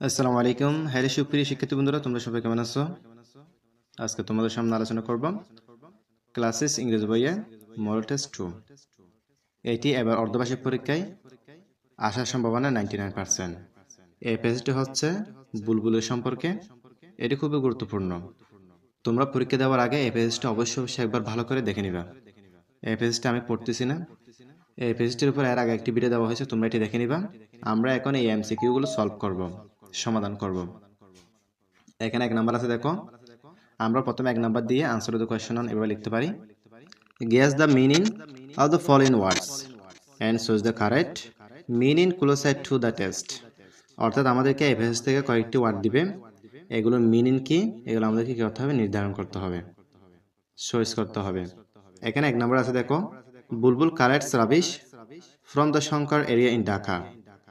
আসসালামু আলাইকুম। হ্যারি সুপ্রিয় শিক্ষার্থী বন্ধুরা, তোমরা সবাই কেমন আছো? আজকে তোমাদের সামনে আলোচনা করব ক্লাসেস ইংরেজি বইয়ে মডেল টেস্ট টু। এটি এবার অর্ধবার্ষিক পরীক্ষায় আসার সম্ভাবনা নাইনটি নাইন পার্সেন্ট। এই পেজটি হচ্ছে বুলবুলের সম্পর্কে। এটি খুবই গুরুত্বপূর্ণ। তোমরা পরীক্ষা দেওয়ার আগে এই পেজটা অবশ্যই অবশ্যই একবার ভালো করে দেখে নিবা। এই পেজটা আমি পড়তেছি না। এই পেজটির উপর এর আগে একটি ভিডিও দেওয়া হয়েছে, তোমরা এটি দেখে নিবা। আমরা এখন এই এমসিকিউগুলো সলভ করব। সমাধান করব। এখানে এক নাম্বার আছে, দেখো। আমরা প্রথমে এক নাম্বার দিয়ে আনসার অফ দ্য কোয়েশ্চন এভাবে লিখতে পারি। Guess the meaning of the following words and choose the correct meaning closer to the test অর্থাৎ আমাদেরকে পেজ থেকে কয়েকটি ওয়ার্ড দিবে। এগুলোর মিনিং কি? এগুলো আমাদেরকে কি করতে হবে? নির্ধারণ করতে হবে। চয়েস করতে হবে। এখানে এক নম্বর আছে, দেখো। Bulbul collects rubbish from the Shankar area in Dhaka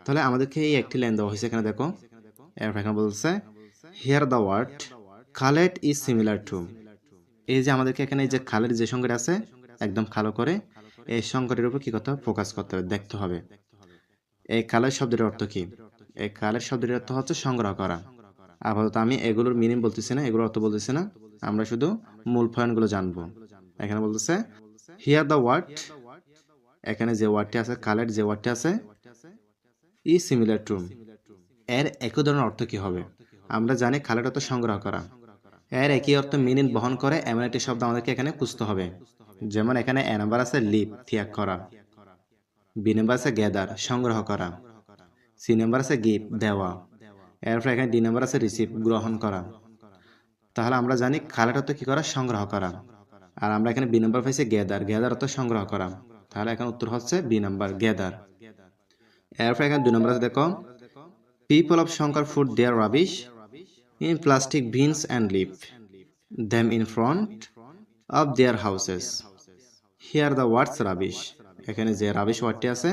তাহলে আমাদেরকে এই একটি লাইন দেওয়া হয়েছে এখানে, দেখো। এখানে বলছে হিয়ার দ্য ওয়ার্ড খালেট ইজ সিমিলার টু এই যে আমাদেরকে এখানে এই যে খালের যে সংখ্যাটি আছে, একদম খালো করে, এই সংখ্যাটির উপর কি হবে? ফোকাস করতে হবে, দেখতে হবে। এই কালের শব্দের অর্থ কি? এই কালের শব্দের অর্থ হচ্ছে সংগ্রহ করা। আপাতত আমি এগুলোর মিনিং বলতেছি না, এগুলোর অর্থ বলতেছি না। আমরা শুধু মূল পয়েন্টগুলো জানব। এখানে বলতেছে হিয়ার দ্য ওয়ার্ড এখানে যে ওয়ার্ডটি আছে কালের যে ওয়ার্ডটি আছে ই সিমিলার টু এর একই ধরনের অর্থ কি হবে? আমরা জানি খালের অর্থ সংগ্রহ করা। এর একই অর্থ মিনিং বহন করে এমন একটি শব্দ আমাদেরকে এখানে খুঁজতে হবে। যেমন এখানে এ নাম্বার আছে লিপ, ত্যাগ করা। বি নাম্বার আছে গ্যাদার, সংগ্রহ করা। সি নাম্বার আছে গিফট, দেওয়া। এরপর এখানে ডি নাম্বার আছে রিসিভ, গ্রহণ করা। তাহলে আমরা জানি খালের অর্থ কি করা? সংগ্রহ করা। আর আমরা এখানে বি নাম্বার পাইছি গ্যাদার গ্যাদার অর্থ সংগ্রহ করা। তাহলে এখানে উত্তর হচ্ছে বি নাম্বার, গ্যাদার। এরপর এখানে দুই নম্বর আছে দেখো people of Shankar food their rubbish in plastic bins and leave them in front of their houses. Here the words rubbish. এখানে যে রাবিশ ওয়ার্ডটি আছে,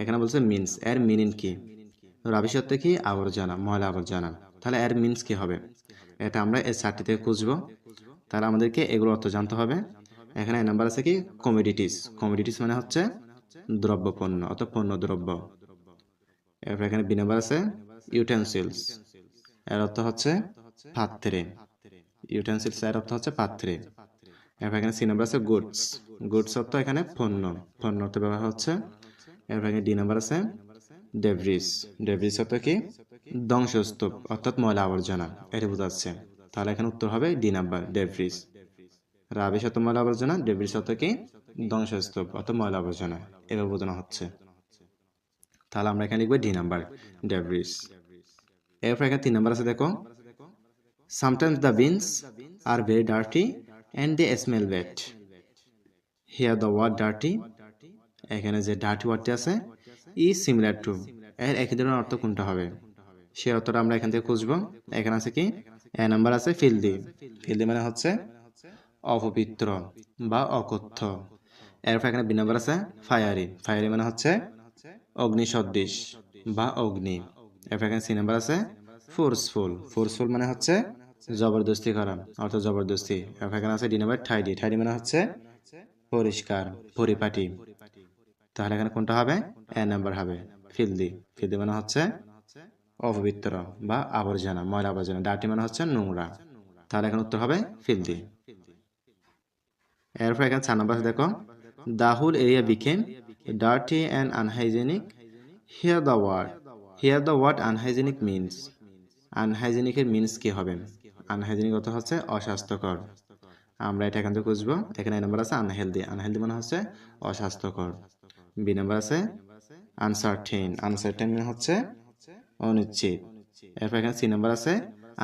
এখানে বলছে মিনস এর মিনিং কি? রাবিশ অর্থ কি? আবর্জনা, ময়লা আবর্জনা। তাহলে এর মিনস কি হবে? এটা আমরা এই চারটি থেকে খুঁজবো। তাহলে আমাদেরকে এগুলো অর্থ জানতে হবে। এখানে নাম্বার আছে কি? কমোডিটিস কমোডিটিস মানে হচ্ছে দ্রব্য পণ্য অর্থাৎ পণ্য দ্রব্য এরপর এখানে বি নাম্বার আছে ইউটেন্সিলস এর অর্থ হচ্ছে পাত্রে। ইউটেন্সিলস এর অর্থ হচ্ছে পাত্রে। এরপর এখানে সি নাম্বার আছে গুডস গুডস অর্থ এখানে পণ্য। পণ্য অর্থ ব্যবহার হচ্ছে, এরপর এখানে ডি নাম্বার আছে ডেভরিস ডেভরিস অর্থ কি? ধ্বংসস্তূপ, অর্থাৎ ময়লা আবর্জনা। এটা বোঝাচ্ছে। তাহলে এখানে উত্তর হবে ডি নাম্বার ডেভরিস রাবিশ অর্থ ময়লা আবর্জনা ডেভরিস অর্থ কি? ধ্বংসস্তূপ, অর্থাৎ ময়লা আবর্জনা। এভাবে বোঝানো হচ্ছে। তাহলে আমরা এখানে লিখব ডি নাম্বার ডেভরিস এরপর এখানে তিন নাম্বার আছে, দেখো। Sometimes দ্য bins আর very dirty and they smell bad. Here the word dirty, এখানে যে ডার্টি ওয়ার্ডটি আছে ই সিমিলার টু এর একই ধরনের অর্থ কোনটা হবে? সে অর্থটা আমরা এখান থেকে খুঁজবো। এখানে আছে কি? এ নাম্বার আছে ফিল্দি। ফিল্দি মানে হচ্ছে অপবিত্র বা অকথ্য। এরপর এখানে বি নাম্বার আছে ফায়ারি। ফায়ারি মানে হচ্ছে অগ্নি সদৃশ বা অগ্নি। এখানে সি নাম্বার আছে ফোর্সফুল ফোর্সফুল মানে হচ্ছে জবরদস্তি করা, অর্থাৎ জবরদস্তি। এখানে আছে ডি নাম্বার ঠাইডি ঠাইডি মানে হচ্ছে পরিষ্কার, পরিপাটি। তাহলে এখানে কোনটা হবে? এ নাম্বার হবে। ফিলদি। ফিলদি মানে হচ্ছে অপবিত্র বা আবর্জনা, ময়লা আবর্জনা। ডাটি মানে হচ্ছে নোংরা। তাহলে এখানে উত্তর হবে ফিলদি। এরপর এখানে চার নাম্বার দেখো। The whole area became dirty and unhygienic here the word here the word unhygienic means আনহাইজেনিকের means কি হবে? আনহাইজেনিক অর্থ হচ্ছে অস্বাস্থ্যকর। আমরা এটা এখান থেকে খুঁজবো। এখানে নাম্বার আছে আনহেলদি আনহেলদি মানে হচ্ছে অস্বাস্থ্যকর। বি নাম্বার আছে আনসার্টেন আনসার্টেন মানে হচ্ছে অনিশ্চিত। এরপর এখানে সি নাম্বার আছে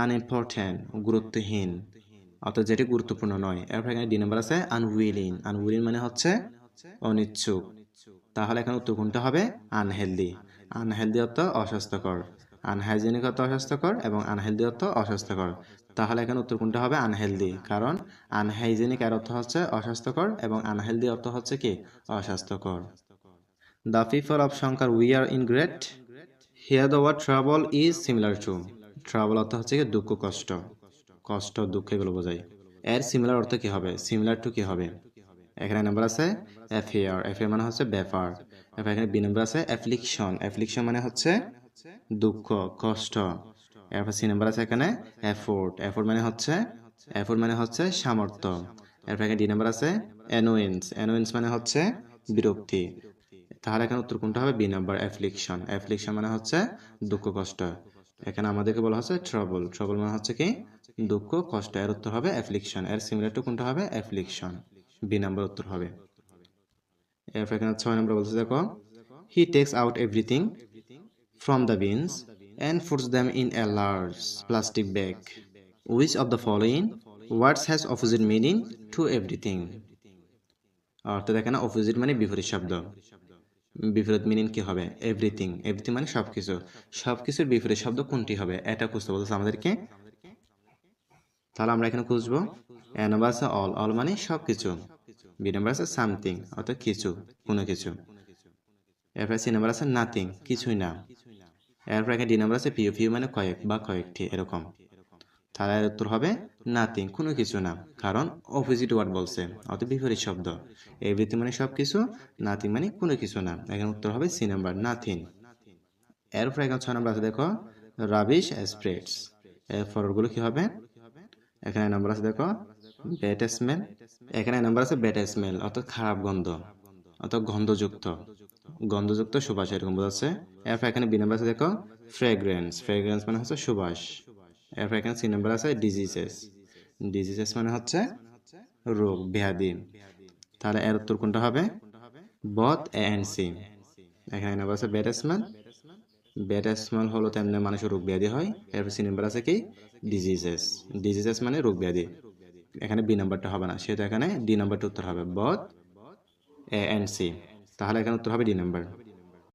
আনইম্পর্টেন্ট গুরুত্বহীন। অর্থাৎ যেটি গুরুত্বপূর্ণ নয়। এরপর এখানে ডি নাম্বার আছে আনউইলিং আনউইলিং মানে হচ্ছে অনিচ্ছুক। তাহলে এখানে উত্তর কোনটা হবে? আনহেলদি আনহেলদি অর্থ অস্বাস্থ্যকর। আনহাইজেনিক অর্থ অস্বাস্থ্যকর এবং আনহেলদি অর্থ অস্বাস্থ্যকর। তাহলে এখানে উত্তর কোনটা হবে? আনহেলদি কারণ আনহাইজেনিক এর অর্থ হচ্ছে অস্বাস্থ্যকর এবং আনহেলদি অর্থ হচ্ছে কি? অস্বাস্থ্যকর। The people of Shankar we are in great here the word travel is similar to travel অর্থ হচ্ছে কি? দুঃখ, কষ্ট। কষ্ট, দুঃখ এগুলো বোঝায়। এর সিমিলার অর্থ কি হবে? সিমিলার টু কি হবে? এখানে নাম্বার আছে এফেয়ার এফেয়ার মানে হচ্ছে ব্যাপার। এখানে বি নাম্বার আছে অ্যাফ্লিকশন অ্যাফ্লিকশন মানে হচ্ছে দুঃখ, কষ্ট। এরপর সি নাম্বার আছে এখানে এফোর্ট এফোর্ট মানে হচ্ছে এফোর্ট মানে হচ্ছে সামর্থ্য। এরপর এখানে ডি নাম্বার আছে অ্যানোয়েন্স অ্যানোয়েন্স মানে হচ্ছে বিরক্তি। তাহলে এখানে উত্তর কোনটা হবে? বি নাম্বার অ্যাফ্লিকশন অ্যাফ্লিকশন মানে হচ্ছে দুঃখ, কষ্ট। এখানে আমাদেরকে বলা হচ্ছে ট্রাবল ট্রাবল মানে হচ্ছে কি? দুঃখ, কষ্ট। এর উত্তর হবে অ্যাফ্লিকশন এর সিমিলার টু কোনটা হবে? অ্যাফ্লিকশন বি নাম্বার উত্তর হবে। এরপর এখানে ছয় নম্বর বলছে, দেখো he takes out everything from the bins and foods them in a large plastic bag which of the following words has opposite meaning to everything অর্থাৎ এখানে অপোজিট মানে বিপরীত শব্দ। বিপরীত মিনিং কি হবে? এভরিথিং এভরিথিং মানে সবকিছু। সবকিছুর বিপরীত শব্দ কোনটি হবে? এটা খুঁজতে বলতেছে আমাদেরকে তাহলে আমরা এখানে খুঁজবো। এ আছে অল অল মানে সবকিছু। বি নাম্বার আছে সামথিং অর্থাৎ কিছু, কোনো কিছু। এরপরে সি নাম্বার আছে নাথিং কিছুই না। এরপর এখানে ডি নাম্বার আছে পিও পিও মানে কয়েক বা কয়েকটি, এরকম। তাহলে এর উত্তর হবে নাথিং কোনো কিছু না, কারণ অপোজিট ওয়ার্ড বলছে, অর্থাৎ বিপরীত শব্দ। এভরিথিং মানে সব কিছু নাথিং মানে কোনো কিছু না। এখানে উত্তর হবে সি নাম্বার নাথিং এরপর এখানে ছয় নাম্বার আছে, দেখো রাবিশ স্প্রেডস এর পরেরগুলো কি হবে? এখানে নাম্বার আছে দেখো ব্যাট স্মেল এখানে নাম্বার আছে ব্যাট স্মেল অর্থাৎ খারাপ গন্ধ, অর্থাৎ গন্ধযুক্ত গন্ধযুক্ত সুবাস এরকম বোঝাচ্ছে। এরপর এখানে বি নাম্বার আছে দেখো ফ্রেগ্রেন্স ফ্রেগ্রেন্স মানে হচ্ছে সুবাস। এরপর এখানে সি নাম্বার আছে ডিজিজেস ডিজিজেস মানে হচ্ছে রোগ, ব্যাধি। তাহলে এর উত্তর কোনটা হবে? বথ এ এন্ড সি এখানে নাম্বার আছে ব্যাট স্মেল ব্যাড স্মেল হলো তেমনি মানুষের রোগ ব্যাধি হয়। এরপর সি নাম্বার আছে কি? ডিজিজেস ডিজিজেস মানে রোগ ব্যাধি। এখানে বি নাম্বারটা হবে না, সেহেতু এখানে ডি নাম্বারটা উত্তর হবে। বথ এ এন্ড সি তাহলে এখানে উত্তর হবে ডি নাম্বার।